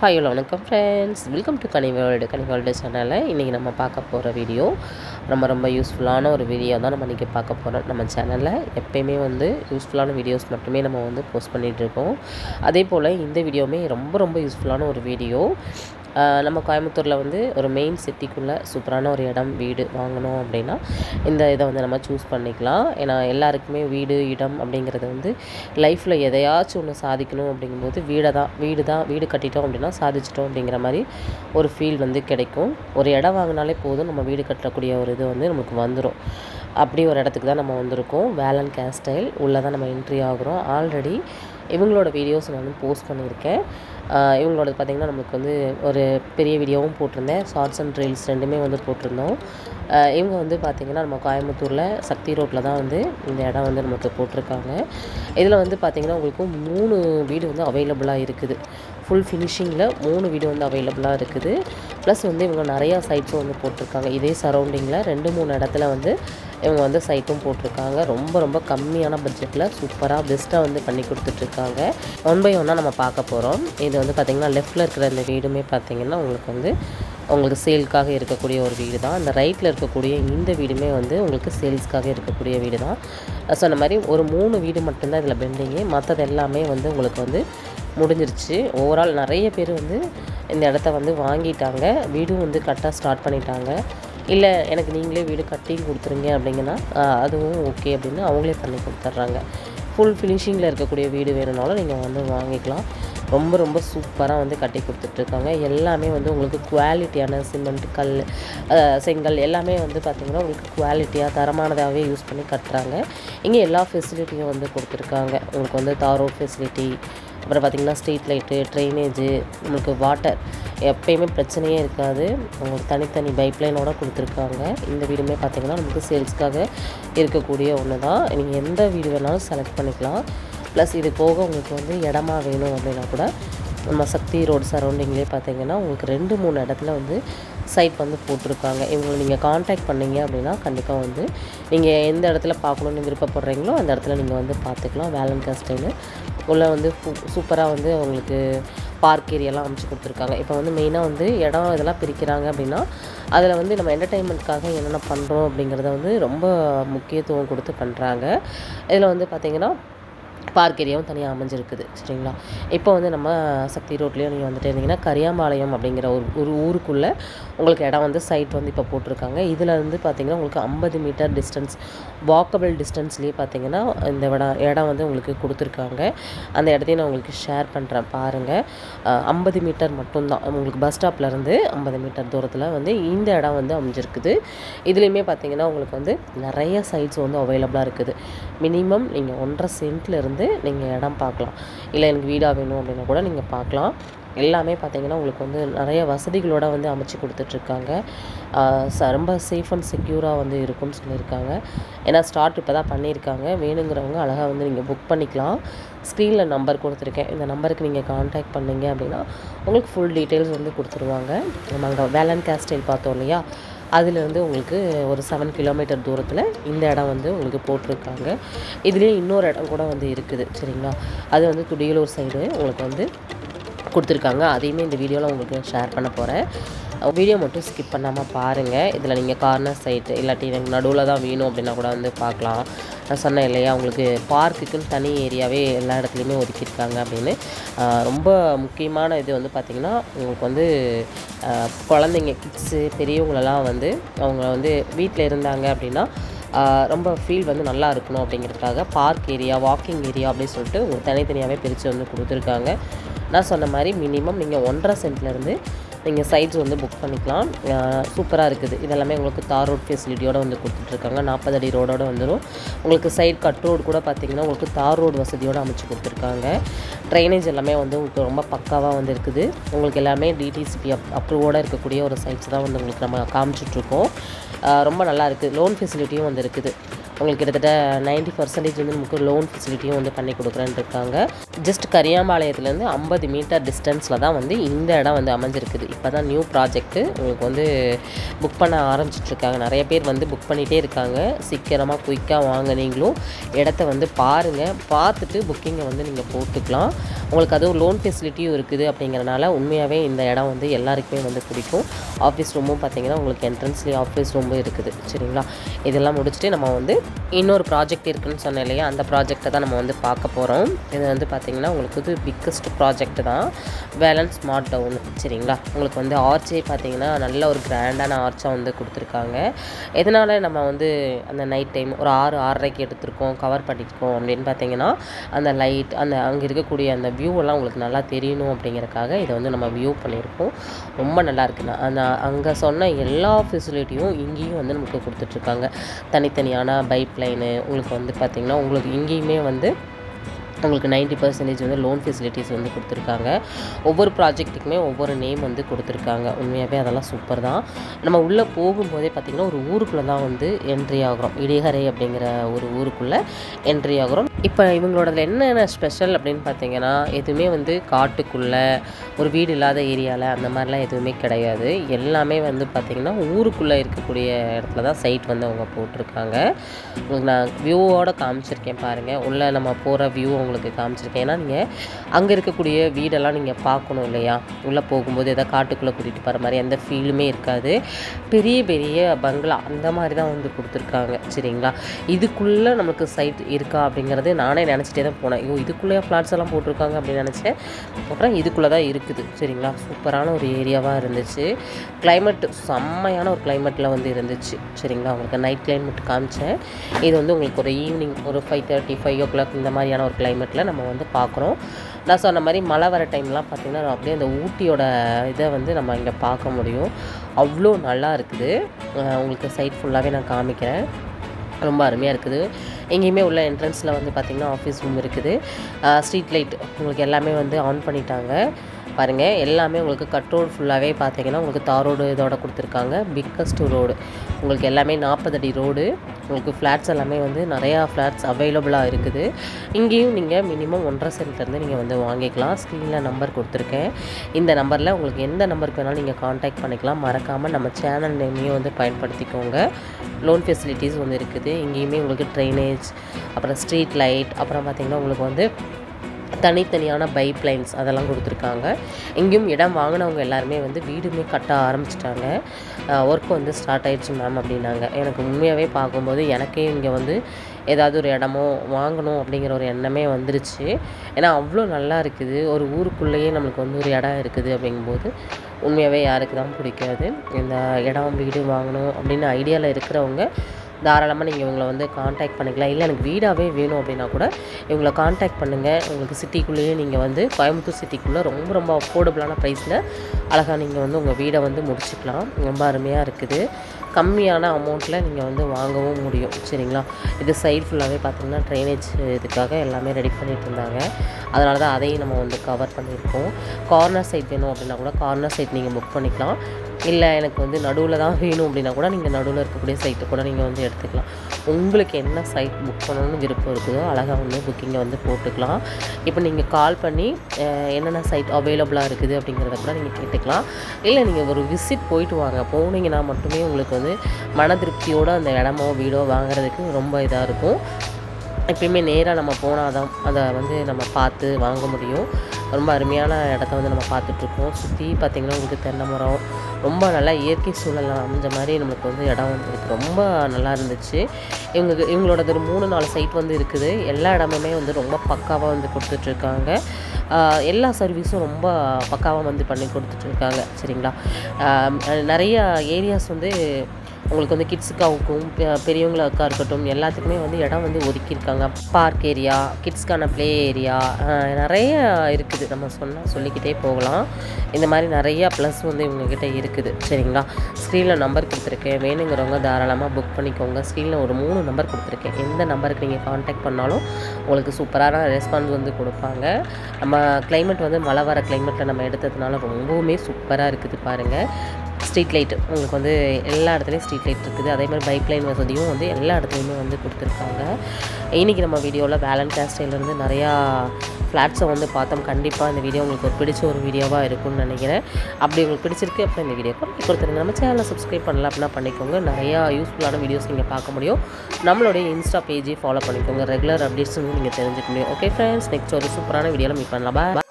Hi hello வணக்கம் friends welcome to Kani world Kani world சேனலில் இன்றைக்கி நம்ம பார்க்க போகிற வீடியோ ரொம்ப ரொம்ப யூஸ்ஃபுல்லான ஒரு வீடியோ தான் நம்ம இன்றைக்கி பார்க்க போகிறோம் நம்ம சேனலில் எப்போயுமே வந்து யூஸ்ஃபுல்லான வீடியோஸ் மட்டுமே நம்ம வந்து போஸ்ட் பண்ணிகிட்ருக்கோம் அதே போல் இந்த வீடியோவுமே ரொம்ப ரொம்ப யூஸ்ஃபுல்லான ஒரு வீடியோ நம்ம கோயம்புத்தூரில் வந்து ஒரு மெயின் சிட்டிக்குள்ளே சூப்பரான ஒரு இடம் வீடு வாங்கணும் அப்படின்னா இந்த இதை வந்து நம்ம சூஸ் பண்ணிக்கலாம். ஏன்னா எல்லாருக்குமே வீடு இடம் அப்படிங்கிறது வந்து லைஃப்பில் எதையாச்சும் ஒன்று சாதிக்கணும் அப்படிங்கும்போது வீடை தான் வீடு தான் வீடு கட்டிட்டோம் அப்படின்னா சாதிச்சிட்டோம் அப்படிங்கிற மாதிரி ஒரு ஃபீல் வந்து கிடைக்கும். ஒரு இடம் வாங்கினாலே போதும் நம்ம வீடு கட்டக்கூடிய ஒரு இது வந்து நமக்கு வந்துடும் அப்படி ஒரு இடத்துக்கு தான் நம்ம வந்திருக்கோம். வேலன் கேஸ்டைல் உள்ளே தான் நம்ம என்ட்ரி ஆகுறோம். ஆல்ரெடி இவங்களோட வீடியோஸ் நான் வந்து போஸ்ட் பண்ணியிருக்கேன். இவங்களோட பார்த்திங்கன்னா நமக்கு வந்து ஒரு பெரிய வீடியோவும் போட்டிருந்தேன். ஷார்ட்ஸ் அண்ட் ரீல்ஸ் ரெண்டுமே வந்து போட்டிருந்தோம். இவங்க வந்து பார்த்திங்கன்னா நம்ம கோயம்புத்தூரில் சக்தி ரோட்டில் தான் வந்து இந்த இடம் வந்து நமக்கு போட்டிருக்காங்க. இதில் வந்து பார்த்திங்கன்னா உங்களுக்கு மூணு வீடு வந்து அவைலபிளாக இருக்குது. ஃபுல் ஃபினிஷிங்கில் மூணு வீடு வந்து அவைலபிளாக இருக்குது. ப்ளஸ் வந்து இவங்க நிறையா சைட்ஸும் வந்து போட்டிருக்காங்க. இதே சரௌண்டிங்கில் ரெண்டு மூணு இடத்துல வந்து இவங்க வந்து சைட்டும் போட்டிருக்காங்க. ரொம்ப ரொம்ப கம்மியான பட்ஜெட்டில் சூப்பராக பெஸ்ட்டாக வந்து பண்ணி கொடுத்துட்ருக்காங்க ஒன் பை ஒன்னாக நம்ம பார்க்க போகிறோம் இது வந்து பார்த்திங்கன்னா லெஃப்ட்டில் இருக்கிற இந்த வீடுமே பார்த்திங்கன்னா உங்களுக்கு வந்து உங்களுக்கு சேல்க்காக இருக்கக்கூடிய ஒரு வீடு தான். அந்த ரைட்டில் இருக்கக்கூடிய இந்த வீடுமே வந்து உங்களுக்கு சேல்ஸ்க்காக இருக்கக்கூடிய வீடு தான். சொன்ன மாதிரி ஒரு மூணு வீடு மட்டும்தான் இதில் பெண்டிங்கு மற்றது எல்லாமே வந்து உங்களுக்கு வந்து முடிஞ்சிருச்சு. ஓவரால் நிறைய பேர் வந்து இந்த இடத்த வந்து வாங்கிட்டாங்க. வீடும் வந்து கரெக்டாக ஸ்டார்ட் பண்ணிட்டாங்க. இல்லை எனக்கு நீங்களே வீடு கட்டி கொடுத்துருங்க அப்படிங்கன்னா அதுவும் ஓகே அப்படின்னு அவங்களே பண்ணி கொடுத்துட்றாங்க. ஃபுல் ஃபினிஷிங்கில் இருக்கக்கூடிய வீடு வேணும்னாலும் நீங்கள் வந்து வாங்கிக்கலாம். ரொம்ப ரொம்ப சூப்பராக வந்து கட்டி கொடுத்துட்ருக்காங்க. எல்லாமே வந்து உங்களுக்கு குவாலிட்டியான சிமெண்ட் கல் செங்கல் எல்லாமே வந்து பார்த்திங்கன்னா உங்களுக்கு குவாலிட்டியாக தரமானதாகவே யூஸ் பண்ணி கட்டுறாங்க. இங்கே எல்லா ஃபெசிலிட்டியும் வந்து கொடுத்துருக்காங்க. உங்களுக்கு வந்து தாரோ ஃபெசிலிட்டி அப்புறம் பார்த்திங்கன்னா ஸ்ட்ரீட் லைட்டு ட்ரைனேஜு உங்களுக்கு வாட்டர் எப்பயுமே பிரச்சனையே இருக்காது. உங்களுக்கு தனித்தனி பைப்லைனோட கொடுத்துருக்காங்க. இந்த வீடுமே பார்த்திங்கன்னா நமக்கு சேல்ஸ்க்காக இருக்கக்கூடிய ஒன்று தான் நீங்கள் எந்த வீடு வேணாலும் செலக்ட் பண்ணிக்கலாம். ப்ளஸ் இது போக உங்களுக்கு வந்து இடமா வேணும் அப்படின்னா கூட நம்ம சக்தி ரோடு சரௌண்டிங்லேயே பார்த்தீங்கன்னா உங்களுக்கு ரெண்டு மூணு இடத்துல வந்து சைட் வந்து போட்டிருக்காங்க. இவங்களை நீங்கள் காண்டாக்ட் பண்ணீங்க அப்படின்னா கண்டிப்பாக வந்து நீங்கள் எந்த இடத்துல பார்க்கணுன்னு விருப்பப்படுறீங்களோ அந்த இடத்துல நீங்கள் வந்து பார்த்துக்கலாம். வேலன் காஸ்டைனு உள்ளே வந்து சூப்பராக வந்து உங்களுக்கு பார்க் ஏரியாலாம் அமைச்சு கொடுத்துருக்காங்க. இப்போ வந்து மெயினாக வந்து இடம் இதெல்லாம் பிரிக்கிறாங்க அப்படின்னா அதில் வந்து நம்ம என்டர்டெயின்மெண்ட்காக என்னென்ன பண்ணுறோம் அப்படிங்கிறத வந்து ரொம்ப முக்கியத்துவம் கொடுத்து பண்ணுறாங்க இதில் வந்து பார்த்திங்கன்னா பார்க் ஏரியாவும் தனியாக அமைஞ்சிருக்குது சரிங்களா? இப்போ வந்து நம்ம சக்தி ரோட்லேயும் நீங்கள் வந்துட்டு இருந்தீங்கன்னா கரியாம்பாளையம் அப்படிங்கிற ஒரு ஒரு ஊருக்குள்ளே உங்களுக்கு இடம் வந்து சைட் வந்து இப்போ போட்டிருக்காங்க. இதில் வந்து பார்த்திங்கன்னா உங்களுக்கு ஐம்பது மீட்டர் டிஸ்டன்ஸ் வாக்கபிள் டிஸ்டன்ஸ்லேயே பார்த்தீங்கன்னா இந்த இடம் இடம் வந்து உங்களுக்கு கொடுத்துருக்காங்க. அந்த இடத்தையும் நான் உங்களுக்கு ஷேர் பண்ணுறேன் பாருங்கள் ஐம்பது மீட்டர் மட்டும்தான். உங்களுக்கு பஸ் ஸ்டாப்லேருந்து ஐம்பது மீட்டர் தூரத்தில் வந்து இந்த இடம் வந்து அமைஞ்சிருக்குது. இதுலேயுமே பார்த்தீங்கன்னா உங்களுக்கு வந்து நிறைய சைட்ஸ் வந்து அவைலபிளாக இருக்குது. மினிமம் நீங்கள் ஒன்றரை சென்ட்லேருந்து வந்து நீங்கள் இடம் பார்க்கலாம். இல்லை எனக்கு வீடாக வேணும் அப்படின்னா கூட நீங்கள் பார்க்கலாம். எல்லாமே பார்த்தீங்கன்னா உங்களுக்கு வந்து நிறைய வசதிகளோடு வந்து அமைச்சு கொடுத்துட்ருக்காங்க. ச ரொம்ப சேஃப் அண்ட் செக்யூராக வந்து இருக்கும்னு சொல்லியிருக்காங்க. ஏன்னா ஸ்டார்ட் இப்போ தான் பண்ணியிருக்காங்க. வேணுங்கிறவங்க அழகாக வந்து நீங்கள் புக் பண்ணிக்கலாம். ஸ்க்ரீனில் நம்பர் கொடுத்துருக்கேன். இந்த நம்பருக்கு நீங்கள் காண்டாக்ட் பண்ணீங்க அப்படின்னா உங்களுக்கு ஃபுல் டீட்டெயில்ஸ் வந்து கொடுத்துருவாங்க. நம்ம அங்கே வேலன் கேஸ்டைல் பார்த்தோம் இல்லையா? அதுலேருந்து உங்களுக்கு ஒரு செவன் கிலோமீட்டர் தூரத்தில் இந்த இடம் வந்து உங்களுக்கு போட்டிருக்காங்க. இதுலேயே இன்னொரு இடம் கூட வந்து இருக்குது சரிங்களா? அது வந்து துடியலூர் சைடு உங்களுக்கு வந்து கொடுத்துருக்காங்க. அதையுமே இந்த வீடியோவில் உங்களுக்கு ஷேர் பண்ண போகிறேன் வீடியோ மட்டும் ஸ்கிப் பண்ணாமல் பாருங்கள் இதில் நீங்கள் கார்னர் சைட்டு இல்லாட்டி எனக்கு நடுவில் தான் வேணும் அப்படின்னா கூட வந்து பார்க்கலாம். நான் சொன்னேன் இல்லையா உங்களுக்கு பார்க்குக்குன்னு தனி ஏரியாவே எல்லா இடத்துலையுமே ஒதுக்கியிருக்காங்க அப்படின்னு ரொம்ப முக்கியமான இது வந்து பார்த்திங்கன்னா உங்களுக்கு வந்து குழந்தைங்க கிட்ஸு பெரியவங்களெல்லாம் வந்து அவங்க வந்து வீட்டில் இருந்தாங்க அப்படின்னா ரொம்ப ஃபீல் வந்து நல்லா இருக்கணும் அப்படிங்கிறதுக்காக பார்க் ஏரியா வாக்கிங் ஏரியா அப்படின்னு சொல்லிட்டு உங்களுக்கு தனித்தனியாகவே பிரித்து வந்து கொடுத்துருக்காங்க. நான் சொன்ன மாதிரி மினிமம் நீங்கள் ஒன்றரை சென்ட்லேருந்து நீங்கள் சைட்ஸ் வந்து புக் பண்ணிக்கலாம். சூப்பராக இருக்குது. இதெல்லாமே உங்களுக்கு தார் ரோட் ஃபெசிலிட்டியோடு வந்து கொடுத்துட்ருக்காங்க. நாற்பது அடி ரோடோட வந்துடும் உங்களுக்கு சைட் கட் ரோடு கூட பார்த்தீங்கன்னா உங்களுக்கு தார் ரோடு வசதியோடு அமைச்சு கொடுத்துருக்காங்க. ட்ரைனேஜ் எல்லாமே வந்து உங்களுக்கு ரொம்ப பக்காவாக வந்து இருக்குது. உங்களுக்கு எல்லாமே டிடிசிபி அப் அப்ரூவோடு இருக்கக்கூடிய ஒரு சைட்ஸ் தான் வந்து உங்களுக்கு நம்ம காமிச்சிட்ருக்கோம். ரொம்ப நல்லா இருக்குது லோன் ஃபெசிலிட்டியும் வந்து இருக்குது. உங்களுக்கு கிட்டத்தட்ட நைன்ட்டி பர்சன்டேஜ் வந்து நமக்கு லோன் ஃபெசிலிட்டியும் வந்து பண்ணி கொடுக்குறேன்னு இருக்காங்க. ஜஸ்ட் கரியாம்பாளையத்துலேருந்து ஐம்பது மீட்டர் டிஸ்டன்ஸில் தான் வந்து இந்த இடம் வந்து அமைஞ்சிருக்குது. இப்போ தான் நியூ ப்ராஜெக்ட்டு உங்களுக்கு வந்து புக் பண்ண ஆரம்பிச்சிட்ருக்காங்க. நிறைய பேர் வந்து புக் பண்ணிகிட்டே இருக்காங்க. சீக்கிரமாக குயிக்காக வாங்க நீங்களும் இடத்த வந்து பாருங்கள் பார்த்துட்டு புக்கிங்கை வந்து நீங்கள் போட்டுக்கலாம். உங்களுக்கு அதுவும் லோன் ஃபெசிலிட்டியும் இருக்குது அப்படிங்கிறனால உண்மையாகவே இந்த இடம் வந்து எல்லாருக்குமே வந்து பிடிக்கும். ஆஃபீஸ் ரூமும் பார்த்தீங்கன்னா உங்களுக்கு என்ட்ரன்ஸ்லேயே ஆஃபீஸ் ரூமும் இருக்குது. சரிங்களா? இதெல்லாம் முடிச்சுட்டு நம்ம வந்து இன்னொரு ப்ராஜெக்ட் இருக்குதுன்னு சொன்னேன் இல்லையா? அந்த ப்ராஜெக்டை தான் நம்ம வந்து பார்க்க போகிறோம் இது வந்து பார்த்திங்கன்னா உங்களுக்கு இது பிக்கஸ்ட் ப்ராஜெக்ட் தான். வேலன்ஸ் ஸ்மார்ட் டவுன் சரிங்களா? உங்களுக்கு வந்து ஆர்ச்சே பார்த்தீங்கன்னா நல்ல ஒரு கிராண்டான ஆர்ச்சாக வந்து கொடுத்துருக்காங்க. எதனால் நம்ம வந்து அந்த நைட் டைம் ஒரு ஆறு ஆறரைக்கு எடுத்திருக்கோம் கவர் பண்ணியிருக்கோம் அப்படின்னு பார்த்தீங்கன்னா அந்த லைட் அந்த அங்கே இருக்கக்கூடிய அந்த வியூவெல்லாம் உங்களுக்கு நல்லா தெரியணும் அப்படிங்கிறக்காக இதை வந்து நம்ம வியூ பண்ணியிருக்கோம். ரொம்ப நல்லா இருக்குண்ணா அந்த அங்கே சொன்ன எல்லா ஃபெசிலிட்டியும் இங்கேயும் வந்து நமக்கு கொடுத்துட்ருக்காங்க தனித்தனியான பை பைப் லைனு உங்களுக்கு வந்து பார்த்திங்கன்னா உங்களுக்கு இங்கேயுமே வந்து உங்களுக்கு நைன்ட்டி பர்சன்டேஜ் வந்து லோன் ஃபெசிலிட்டிஸ் வந்து கொடுத்துருக்காங்க. ஒவ்வொரு ப்ராஜெக்ட்டுக்குமே ஒவ்வொரு நேம் வந்து கொடுத்துருக்காங்க. உண்மையாகவே அதெல்லாம் சூப்பர் தான். நம்ம உள்ளே போகும்போதே பார்த்திங்கன்னா ஒரு ஊருக்குள்ளே தான் வந்து என்ட்ரி ஆகிறோம். இடிகரை அப்படிங்கிற ஒரு ஊருக்குள்ளே என்ட்ரி ஆகிறோம். இப்போ இவங்களோடதுல என்னென்ன ஸ்பெஷல் அப்படின்னு பார்த்தீங்கன்னா எதுவுமே வந்து காட்டுக்குள்ளே ஒரு வீடு இல்லாத ஏரியாவில் அந்த மாதிரிலாம் எதுவுமே கிடையாது. எல்லாமே வந்து பார்த்திங்கன்னா ஊருக்குள்ளே இருக்கக்கூடிய இடத்துல தான் சைட் வந்து அவங்க போட்டிருக்காங்க. உங்களுக்கு நான் வியூவோடு காமிச்சிருக்கேன் பாருங்கள் உள்ளே நம்ம போகிற வியூ அவங்க உங்களுக்கு காமிச்சிருக்கேன். ஏன்னா நீங்கள் அங்கே இருக்கக்கூடிய வீடெல்லாம் நீங்கள் பார்க்கணும் இல்லையா? உள்ளே போகும்போது எதாவது காட்டுக்குள்ளே கூட்டிகிட்டு போகிற மாதிரி எந்த ஃபீலுமே இருக்காது. பெரிய பெரிய பங்களா அந்த மாதிரி தான் வந்து கொடுத்துருக்காங்க. சரிங்களா? இதுக்குள்ளே நமக்கு சைட் இருக்கா அப்படிங்கிறது நானே நினச்சிட்டே தான் போனேன். ஐயோ இதுக்குள்ளேயே ஃப்ளாட்ஸ் எல்லாம் போட்டிருக்காங்க அப்படின்னு நினச்சேன். அப்புறம் இதுக்குள்ளே தான் இருக்குது. சரிங்களா? சூப்பரான ஒரு ஏரியாவாக இருந்துச்சு. கிளைமேட் செம்மையான ஒரு கிளைமேட்டில் வந்து இருந்துச்சு. சரிங்களா? உங்களுக்கு நைட் கிளைமேட் காமிச்சேன். இது வந்து உங்களுக்கு ஒரு ஈவினிங் ஒரு five thirty five o'clock இந்த மாதிரியான ஒரு கிளைமேட்டில் நம்ம வந்து பார்க்குறோம் நான் சொன்ன மாதிரி மழை வர டைம்லாம் பார்த்திங்கன்னா அப்படியே அந்த ஊட்டியோட இதை வந்து நம்ம இங்கே பார்க்க முடியும். அவ்வளோ நல்லா இருக்குது. உங்களுக்கு சைட் ஃபுல்லாகவே நான் காமிக்கிறேன். ரொம்ப அருமையாக இருக்குது. எங்கேயுமே உள்ள என்ட்ரன்ஸில் வந்து பார்த்திங்கன்னா ஆஃபீஸ் ரூம் இருக்குது. ஸ்ட்ரீட் லைட் உங்களுக்கு எல்லாமே வந்து ஆன் பண்ணிட்டாங்க. பாருங்கள் எல்லாமே உங்களுக்கு கட் ரோடு ஃபுல்லாகவே பார்த்தீங்கன்னா உங்களுக்கு தார் ரோடு இதோட கொடுத்துருக்காங்க. பிக்கஸ்ட் ரோடு உங்களுக்கு எல்லாமே நாற்பது அடி ரோடு உங்களுக்கு ஃப்ளாட்ஸ் எல்லாமே வந்து நிறையா ஃப்ளாட்ஸ் அவைலபிளாக இருக்குது. இங்கேயும் நீங்கள் மினிமம் ஒன்றரை சென்ட்லேருந்து நீங்கள் வந்து வாங்கிக்கலாம். ஸ்க்ரீனில் நம்பர் கொடுத்துருக்கேன். இந்த நம்பரில் உங்களுக்கு எந்த நம்பருக்கு வேணாலும் நீங்கள் காண்டாக்ட் பண்ணிக்கலாம். மறக்காமல் நம்ம சேனல் நேமையும் வந்து பயன்படுத்திக்கோங்க. லோன் ஃபெசிலிட்டிஸ் வந்து இருக்குது. இங்கேயுமே உங்களுக்கு ட்ரைனேஜ் அப்புறம் ஸ்ட்ரீட் லைட் அப்புறம் பார்த்திங்கன்னா உங்களுக்கு வந்து தனித்தனியான பைப் லைன்ஸ் அதெல்லாம் கொடுத்துருக்காங்க. இங்கேயும் இடம் வாங்கினவங்க எல்லாருமே வந்து வீடுமே கட்ட ஆரம்பிச்சிட்டாங்க. ஒர்க் வந்து ஸ்டார்ட் ஆயிடுச்சு மேம் அப்படின்னாங்க. எனக்கு உண்மையாகவே பார்க்கும்போது எனக்கே இங்கே வந்து ஏதாவது ஒரு இடமோ வாங்கணும் அப்படிங்கிற ஒரு எண்ணமே வந்துருச்சு. ஏன்னா அவ்வளோ நல்லா இருக்குது. ஒரு ஊருக்குள்ளேயே நம்மளுக்கு வந்து ஒரு இடம் இருக்குது அப்படிங்கும்போது உண்மையாகவே யாருக்கு தான் பிடிக்காது. இந்த இடம் வீடு வாங்கணும் அப்படின்னு ஐடியாவில் இருக்கிறவங்க தாராளமாக நீங்கள் இவங்களை வந்து காண்டாக்ட் பண்ணிக்கலாம். இல்லை எனக்கு வீடாகவே வேணும் அப்படின்னா கூட இவங்களை காண்டாக்ட் பண்ணுங்கள் உங்களுக்கு சிட்டிக்குள்ளேயே நீங்கள் வந்து கோயம்புத்தூர் சிட்டிக்குள்ளே ரொம்ப ரொம்ப அஃபோர்டபுளான ப்ரைஸில் அழகாக நீங்கள் வந்து உங்கள் வீடை வந்து முடிச்சுக்கலாம். ரொம்ப அருமையாக இருக்குது. கம்மியான அமௌண்ட்டில் நீங்கள் வந்து வாங்கவும் முடியும். சரிங்களா? இது சைடு ஃபுல்லாகவே பார்த்தீங்கன்னா ட்ரைனேஜ் இதுக்காக எல்லாமே ரெடி பண்ணிட்டு இருந்தாங்க. அதனால தான் அதையும் நம்ம வந்து கவர் பண்ணியிருக்கோம். கார்னர் சைட் வேணும் அப்படின்னா கூட கார்னர் சைட் நீங்கள் புக் பண்ணிக்கலாம். இல்லை எனக்கு வந்து நடுவில் தான் வேணும் அப்படின்னா கூட நீங்கள் நடுவில் இருக்கக்கூடிய சைட்டை கூட நீங்கள் வந்து எடுத்துக்கலாம். உங்களுக்கு என்ன சைட் புக் பண்ணணும்னு விருப்பம் இருக்குதோ அழகாக வந்து புக்கிங்கை வந்து போட்டுக்கலாம். இப்போ நீங்கள் கால் பண்ணி என்னென்ன சைட் அவைலபிளாக இருக்குது அப்படிங்கிறத கூட நீங்கள் கேட்டுக்கலாம். இல்லை நீங்கள் ஒரு விசிட் போயிட்டு வாங்க. போனீங்கன்னா மட்டுமே உங்களுக்கு வந்து மன திருப்தியோடு அந்த இடமோ வீடோ வாங்குறதுக்கு ரொம்ப இதாக இருக்கும். எப்பயுமே நேராக நம்ம போனால் தான் அதை வந்து நம்ம பார்த்து வாங்க முடியும். ரொம்ப அருமையான இடத்த வந்து நம்ம பார்த்துட்ருக்கோம். சுற்றி பார்த்திங்கன்னா உங்களுக்கு தென்னை மரம் ரொம்ப நல்லா இயற்கை சூழல் அமைஞ்ச மாதிரி நம்மளுக்கு வந்து இடம் வந்து இருக்குது ரொம்ப நல்லா இருந்துச்சு. இவங்க இவங்களோடது ஒரு மூணு நாலு சைட் வந்து இருக்குது. எல்லா இடமுமே வந்து ரொம்ப பக்காவாக வந்து கொடுத்துட்ருக்காங்க. எல்லா சர்வீஸும் ரொம்ப பக்காவாக வந்து பண்ணி கொடுத்துட்ருக்காங்க சரிங்களா? நிறையா ஏரியாஸ் வந்து உங்களுக்கு வந்து கிட்ஸுக்காகவும் பெரியவங்களுக்கா இருக்கட்டும் எல்லாத்துக்குமே வந்து இடம் வந்து ஒதுக்கியிருக்காங்க. பார்க் ஏரியா கிட்ஸ்க்கான ப்ளே ஏரியா நிறைய இருக்குது. நம்ம சொன்னால் சொல்லிக்கிட்டே போகலாம். இந்த மாதிரி நிறையா ப்ளஸ் வந்து இவங்கக்கிட்ட இருக்குது. சரிங்களா? ஸ்க்ரீனில் நம்பர் கொடுத்துருக்கேன். வேணுங்கிறவங்க தாராளமாக புக் பண்ணிக்கோங்க. ஸ்க்ரீனில் ஒரு மூணு நம்பர் கொடுத்துருக்கேன். எந்த நம்பருக்கு நீங்கள் காண்டாக்ட் பண்ணாலும் உங்களுக்கு சூப்பரான ரெஸ்பான்ஸ் வந்து கொடுப்பாங்க. நம்ம கிளைமேட் வந்து மழை வர கிளைமேட்டில் நம்ம எடுத்ததுனால ரொம்பவுமே சூப்பராக இருக்குது பாருங்கள் ஸ்ட்ரீட் லைட் உங்களுக்கு வந்து எல்லா இடத்துலையும் ஸ்ட்ரீட் லைட் இருக்குது. அதே மாதிரி பைப் லைன் வசதியும் வந்து எல்லா இடத்துலையுமே வந்து கொடுத்துருக்காங்க. இன்றைக்கி நம்ம வீடியோவில் வேலன் கேஸ்டைலேருந்து நிறையா ஃப்ளாட்ஸை வந்து பார்த்தோம். கண்டிப்பாக இந்த வீடியோ உங்களுக்கு ஒரு பிடிச்ச ஒரு வீடியோவாக இருக்கும்னு நினைக்கிறேன். அப்படி உங்களுக்கு பிடிச்சிருக்கு அப்புறம் இந்த வீடியோக்கு லைக் கொடுத்துருங்க. நம்ம சேனலை சப்ஸ்கிரைப் பண்ணல அப்படின்னா பண்ணிக்கோங்க. நிறையா யூஸ்ஃபுல்லான வீடியோஸ் நீங்கள் பார்க்க முடியும். நம்மளுடைய இன்ஸ்டா பேஜை ஃபாலோ பண்ணிக்கோங்க. ரெகுலர் அப்டேட்ஸ் வந்து நீங்கள் தெரிஞ்சுக்க முடியும். ஓகே ஃப்ரெண்ட்ஸ் நெக்ஸ்ட் ஒரு சூப்பரான வீடியோவில் மீட் பண்ணலாம். பாய்